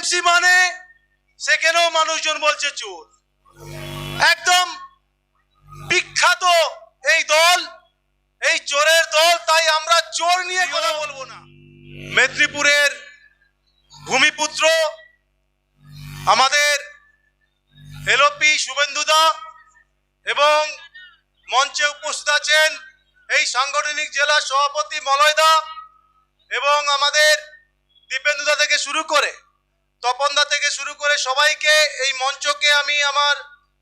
TMC মানে সেখানেও মানুষজন বলছে চোর? একদম বিখ্যাত এই দল, এই চোরের দল, তাই আমরা চোর নিয়ে কথা বলব না। মেদিনীপুরের ভূমিপুত্র, আমাদের এলপি শুভেন্দুদা এবং মঞ্চে উপস্থিত আছেন এই সাংগঠনিক জেলা সভাপতি মলয়দা এবং আমাদের দীপেন্দুদা থেকে শুরু করে তপনদা থেকে শুরু করে সবাইকে এই মঞ্চকে আমি আমার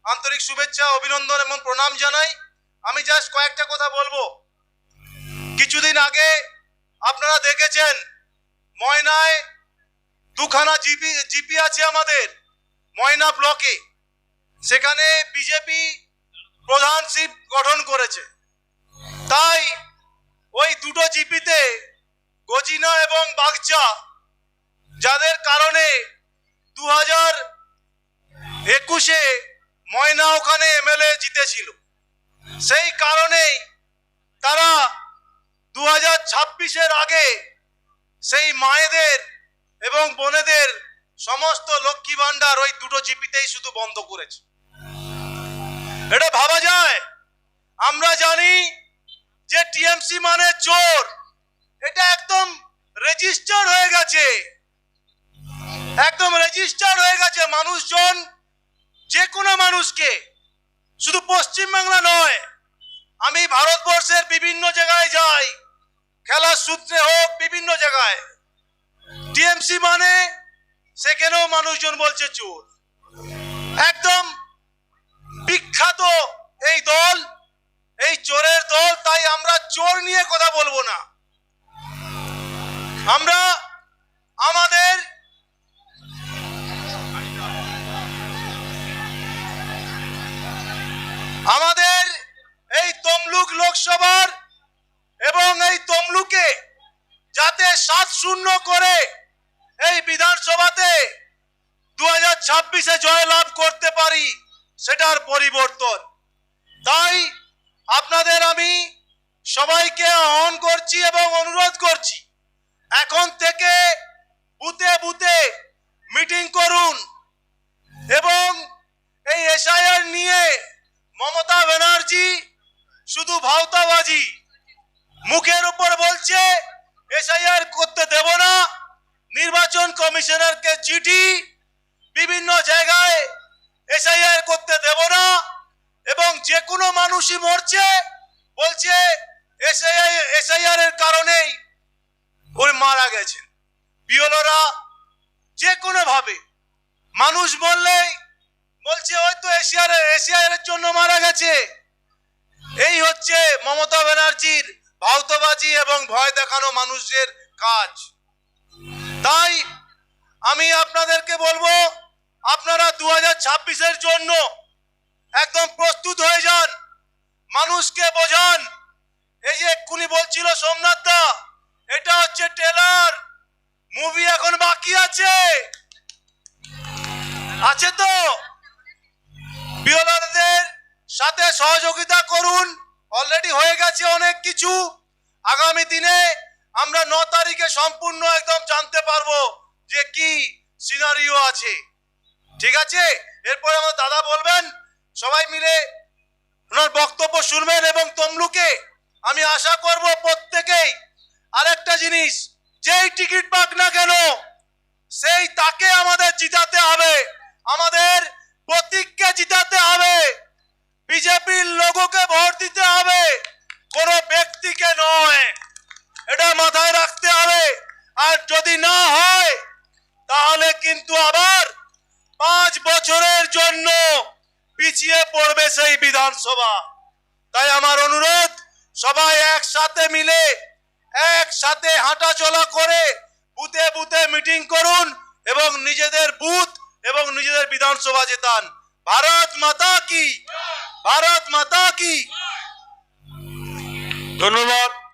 আন্তরিক শুভেচ্ছা, অভিনন্দন এবং প্রণাম জানাই। আমি জাস্ট কয়েকটা কথা বলব। কিছুদিন আগে আপনারা দেখেছেন, ময়নায় দুখানা জিপি জিপি আছে আমাদের, ময়না ব্লকে। সেখানে বিজেপি প্রধান শিব গঠন করেছে। তাই ওই দুটো জিপিতে গজিনা এবং বাগচা যাদের কারণে দু হাজার একুশে ময়না ওখানে এমএলএ জিতেছিল। সেই কারণেই তারা দু হাজার ছাব্বিশের আগে সেই মায়েদের এবং বোনেদের সমস্ত লক্ষ্মী ভাণ্ডার ওই দুটো জিপিতেই শুধু বন্ধ করেছে। এটা ভাবা যায়? আমরা জানি যে টিএমসি মানে চোর। এটা একদম রেজিস্টার হয়ে গেছে। একদম রেজিস্টার হয়ে গেছে মানুষজন যে কোনো মানুষকে। শুধু পশ্চিমবাংলা নয়, আমি ভারতবর্ষের বিভিন্ন জায়গায় যাই, খেলার সূত্রে হোক, বিভিন্ন জায়গায়। টিএমসি মানে সেখানেও মানুষজন বলছে চোর? একদম বিখ্যাত এই দল, এই চোরের দল, তাই আমরা চোর নিয়ে কথা বলব না। আমরা আমাদের যাতে সাত শূন্য করে এই বিধানসভাতে দু হাজার ছাব্বিশে জয়লাভ করতে পারি, সেটার পরিবর্তন। তাই আপনাদের আমি সবাইকে আহ্বান করছি এবং অনুরোধ করছি, এখন থেকে বুথে বুথে মিটিং করুন এবং এই এসআইআর নিয়ে মমতা ব্যানার্জি শুধু ভাওতাবাজি মুখের উপর বলছে এসআইআর করতে দেব না। নির্বাচন কমিশনারকে চিঠি বিভিন্ন জায়গায় এসআইআর করতে দেব না এবং যে কোনো মানুষই মরছে বলছে এসআইআর এসআইআর এর কারণেই ওই মারা গেছে বিওলরা যে কোনো ভাবে মানুষ বললেই বলছে, ওই তো এশিয়ার এশিয়ার জন্য মারা গেছে। এই হচ্ছে মমতা ব্যানার্জির ভাওতাবাজি এবং ভয় দেখানো মানুষের কাজ। তাই আমি আপনাদেরকে বলব, আপনারা দু হাজার জন্য একদম প্রস্তুত হয়ে যান, মানুষকে বোঝান। এই যে এক্ষুনি বলছিল সোমনাথ দা, এটা হচ্ছে টেলার মুভি এখন বাকি আছে। আছে তো? বিওলারদের সাথে সহযোগিতা করুন। অলরেডি হয়ে গেছে অনেক কিছু। আগামী দিনে আমরা ন তারিখে সম্পূর্ণ একদম জানতে পারব যে কি সিনারিও আছে। ঠিক আছে? এরপরে আমার দাদা বলবেন, সবাই মিলে ওনার বক্তব্য শুনবেন এবং তমলুকে আমি আশা করব প্রত্যেকেই আরেকটা জিনিস, যেই টিকিট পাক না কেন, সেই তাকে আমাদের জিতাতে হবে। আমাদের প্রতীককে জিতাতে হবে। দিতে হবে। কোনো ব্যক্তিকে নয়। এটা মাথায় রাখতে হবে। আর যদি না হয়, তাহলে কিন্তু আবার পাঁচ বছরের জন্য পিছিয়ে পড়বে সেই বিধানসভা। তাই আমার অনুরোধ, সবাই একসাথে মিলে, একসাথে হাঁটাচলা করে বুথে বুথে মিটিং করুন এবং নিজেদের বুথ এবং নিজেদের বিধানসভা জেতান। ভারত মাতা কি? ভারত মাতা কি? ধন্যবাদ।